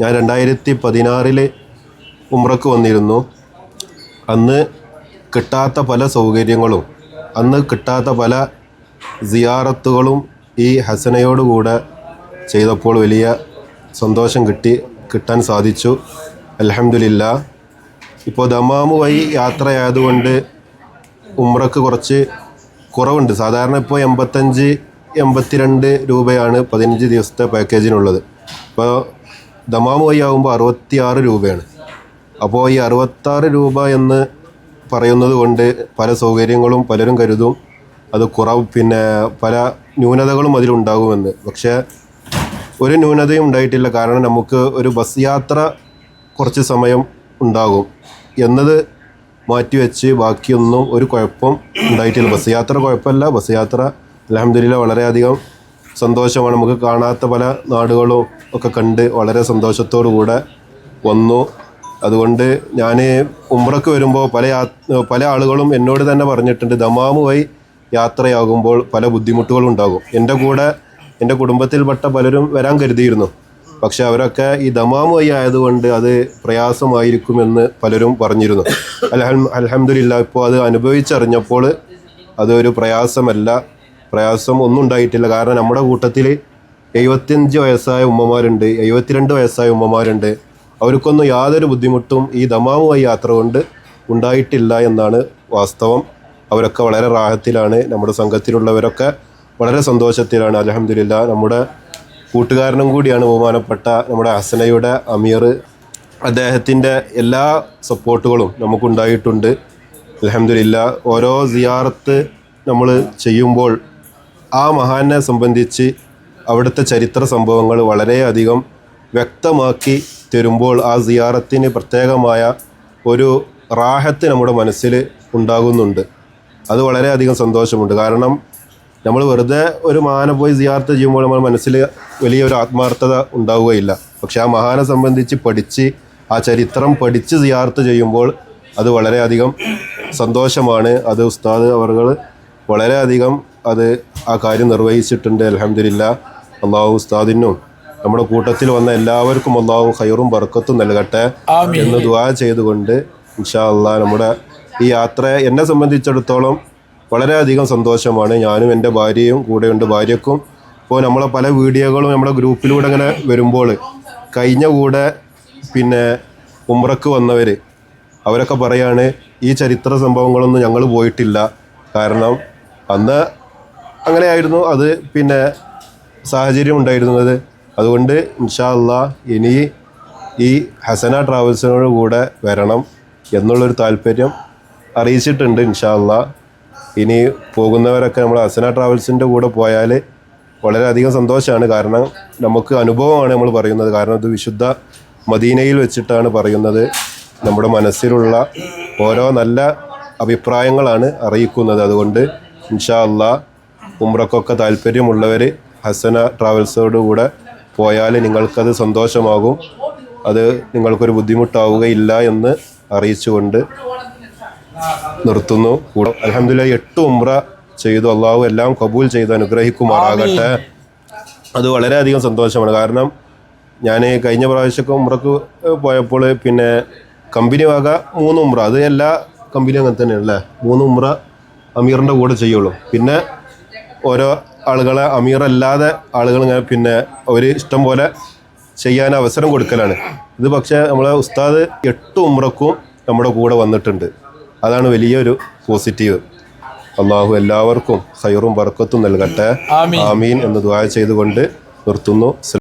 ഞാൻ രണ്ടായിരത്തി പതിനാറിൽ ഉമ്രക്ക് വന്നിരുന്നു. അന്ന് കിട്ടാത്ത പല സൗകര്യങ്ങളും അന്ന് കിട്ടാത്ത പല സിയാറത്തുകളും ഈ ഹസനയോടുകൂടെ ചെയ്തപ്പോൾ വലിയ സന്തോഷം കിട്ടി കിട്ടാൻ സാധിച്ചു. അലഹമില്ല ഇപ്പോൾ ദമാമു വഴി യാത്രയായതുകൊണ്ട് ഉമ്രക്ക് കുറച്ച് കുറവുണ്ട്. സാധാരണ ഇപ്പോൾ എൺപത്തഞ്ച് എൺപത്തിരണ്ട് രൂപയാണ് പതിനഞ്ച് ദിവസത്തെ പാക്കേജിനുള്ളത്. ഇപ്പോൾ ദമാമ് വഴി ആകുമ്പോൾ അറുപത്തിയാറ് രൂപയാണ്. അപ്പോൾ ഈ അറുപത്താറ് രൂപ എന്ന് പറയുന്നത് കൊണ്ട് പല സൗകര്യങ്ങളും പലരും കരുതും. അത് കുറവ് പിന്നെ പല ന്യൂനതകളും അതിലുണ്ടാകുമെന്ന്. പക്ഷേ ഒരു ന്യൂനതയും ഉണ്ടായിട്ടില്ല. കാരണം നമുക്ക് ഒരു ബസ് യാത്ര കുറച്ച് സമയം ഉണ്ടാകും. എന്നത് മാറ്റിവെച്ച് ബാക്കിയൊന്നും ഒരു കുഴപ്പം ഉണ്ടായിട്ടില്ല. ബസ് യാത്ര കുഴപ്പമില്ല. ബസ് യാത്ര അലഹമില്ല വളരെയധികം സന്തോഷമാണ്. നമുക്ക് കാണാത്ത പല നാടുകളും ഒക്കെ കണ്ട് വളരെ സന്തോഷത്തോടു കൂടെ വന്നു. അതുകൊണ്ട് ഞാൻ ഉംറക്ക് വരുമ്പോൾ പല പല ആളുകളും എന്നോട് തന്നെ പറഞ്ഞിട്ടുണ്ട് ദമാമ് വഴി യാത്രയാകുമ്പോൾ പല ബുദ്ധിമുട്ടുകളും ഉണ്ടാകും. എന്റെ കൂടെ എന്റെ കുടുംബത്തിൽപ്പെട്ട പലരും വരാൻ കരുതിയിരുന്നു. പക്ഷെ അവരൊക്കെ ഈ ദമാമ് വഴി ആയതുകൊണ്ട് അത് പ്രയാസമായിരിക്കുമെന്ന് പലരും പറഞ്ഞിരുന്നു. അൽഹം അലഹമില്ല ഇപ്പോൾ അത് അനുഭവിച്ചറിഞ്ഞപ്പോൾ അതൊരു പ്രയാസമല്ല. പ്രയാസം ഒന്നും ഉണ്ടായിട്ടില്ല. കാരണം നമ്മുടെ കൂട്ടത്തിൽ എഴുപത്തിയഞ്ച് വയസ്സായ ഉമ്മമാരുണ്ട് എഴുപത്തിരണ്ട് വയസ്സായ ഉമ്മമാരുണ്ട്. അവർക്കൊന്നും യാതൊരു ബുദ്ധിമുട്ടും ഈ ദമാവുമായി യാത്ര കൊണ്ട് ഉണ്ടായിട്ടില്ല എന്നാണ് വാസ്തവം. അവരൊക്കെ വളരെ റാഹത്തിലാണ്. നമ്മുടെ സംഘത്തിലുള്ളവരൊക്കെ വളരെ സന്തോഷത്തിലാണ്. അലഹമില്ല നമ്മുടെ കൂട്ടുകാരനും കൂടിയാണ് ബഹുമാനപ്പെട്ട നമ്മുടെ അസനയുടെ അമീർ. അദ്ദേഹത്തിന്റെ എല്ലാ സപ്പോർട്ടുകളും നമുക്കുണ്ടായിട്ടുണ്ട്. അലഹമില്ല ഓരോ സിയാറത്ത് നമ്മൾ ചെയ്യുമ്പോൾ ആ മഹാനെ സംബന്ധിച്ച് അവിടുത്തെ ചരിത്ര സംഭവങ്ങൾ വളരെയധികം വ്യക്തമാക്കി തരുമ്പോൾ ആ സിയാറത്തിന് പ്രത്യേകമായ ഒരു റാഹത്ത് നമ്മുടെ മനസ്സിൽ ഉണ്ടാകുന്നുണ്ട്. അത് വളരെയധികം സന്തോഷമുണ്ട്. കാരണം നമ്മൾ വെറുതെ ഒരു മഹാനെ പോയി സിയാർത്ത് ചെയ്യുമ്പോൾ നമ്മുടെ മനസ്സിൽ വലിയൊരു ആത്മാർത്ഥത ഉണ്ടാവുകയില്ല. പക്ഷേ ആ മഹാനെ സംബന്ധിച്ച് പഠിച്ച് ആ ചരിത്രം പഠിച്ച് സിയാർത്ത് ചെയ്യുമ്പോൾ അത് വളരെയധികം സന്തോഷമാണ്. അത് ഉസ്താദ് അവർ വളരെയധികം അത് ആ കാര്യം നിർവഹിച്ചിട്ടുണ്ട്. അലഹമില്ല അള്ളാഹു ഉസ്താദിനും നമ്മുടെ കൂട്ടത്തിൽ വന്ന എല്ലാവർക്കും അള്ളാഹു ഖൈറും ബർക്കത്തും നൽകട്ടെ എന്ന് ദുവാ ചെയ്തുകൊണ്ട് ഇൻഷാ അള്ളാ നമ്മുടെ ഈ യാത്ര എന്നെ സംബന്ധിച്ചിടത്തോളം വളരെയധികം സന്തോഷമാണ്. ഞാനും എന്റെ ഭാര്യയും കൂടെയുണ്ട് ഭാര്യക്കും. ഇപ്പോൾ നമ്മളെ പല വീഡിയോകളും നമ്മുടെ ഗ്രൂപ്പിലൂടെ അങ്ങനെ വരുമ്പോൾ കഴിഞ്ഞ കൂടെ പിന്നെ ഉമ്രക്ക് വന്നവർ അവരൊക്കെ പറയാണ് ഈ ചരിത്ര സംഭവങ്ങളൊന്നും ഞങ്ങൾ പോയിട്ടില്ല. കാരണം അന്ന് അങ്ങനെയായിരുന്നു. അത് പിന്നെ സാഹചര്യം ഉണ്ടായിരുന്നത്. അതുകൊണ്ട് ഇൻഷാ അള്ളാ ഇനി ഈ ഹസന ട്രാവൽസിനോട് കൂടെ വരണം എന്നുള്ളൊരു താല്പര്യം അറിയിച്ചിട്ടുണ്ട് ഇൻഷാ അള്ളാ ഇനി പോകുന്നവരൊക്കെ നമ്മൾ ഹസന ട്രാവൽസിന്റെ കൂടെ പോയാൽ വളരെയധികം സന്തോഷമാണ് കാരണം നമുക്ക് അനുഭവമാണ് നമ്മൾ പറയുന്നത്. കാരണം ഇത് വിശുദ്ധ മദീനയിൽ വെച്ചിട്ടാണ് പറയുന്നത്. നമ്മുടെ മനസ്സിലുള്ള ഓരോ നല്ല അഭിപ്രായങ്ങളാണ് അറിയിക്കുന്നത്. അതുകൊണ്ട് ഇൻഷാ അള്ളാ ഉമ്രക്കൊക്കെ താല്പര്യമുള്ളവർ ഹസന ട്രാവൽസോട് കൂടെ പോയാൽ നിങ്ങൾക്കത് സന്തോഷമാകും. അത് നിങ്ങൾക്കൊരു ബുദ്ധിമുട്ടാവുകയില്ല എന്ന് അറിയിച്ചുകൊണ്ട് നിർത്തുന്നു. കൂടെ അലഹമില്ല എട്ട് ഉമ്ര ചെയ്തു. അള്ളാഹു എല്ലാം കബൂൽ ചെയ്ത് അനുഗ്രഹിക്കുമാറാകട്ടെ. അത് വളരെയധികം സന്തോഷമാണ്. കാരണം ഞാൻ കഴിഞ്ഞ പ്രാവശ്യമൊക്കെ ഉമ്രക്ക് പോയപ്പോൾ പിന്നെ കമ്പനി വക മൂന്ന് ഉമ്ര അത് എല്ലാ കമ്പനിയും അങ്ങനെ തന്നെയാണ് അല്ലേ? മൂന്ന് ഉമ്ര അമീറിന്റെ കൂടെ ചെയ്യുള്ളൂ. പിന്നെ ഓരോ ആളുകളെ അമീറല്ലാതെ ആളുകൾ ഇങ്ങനെ പിന്നെ അവർ ഇഷ്ടം പോലെ ചെയ്യാൻ അവസരം കൊടുക്കലാണ്. ഇത് പക്ഷേ നമ്മളെ ഉസ്താദ് എട്ട് ഉമ്രക്കും നമ്മുടെ കൂടെ വന്നിട്ടുണ്ട്. അതാണ് വലിയൊരു പോസിറ്റീവ്. അള്ളാഹു എല്ലാവർക്കും ഹൈറും ബർക്കത്തും നൽകട്ടെ. ആമീൻ. എന്ന് ദ്വാര ചെയ്തുകൊണ്ട് നിർത്തുന്നു.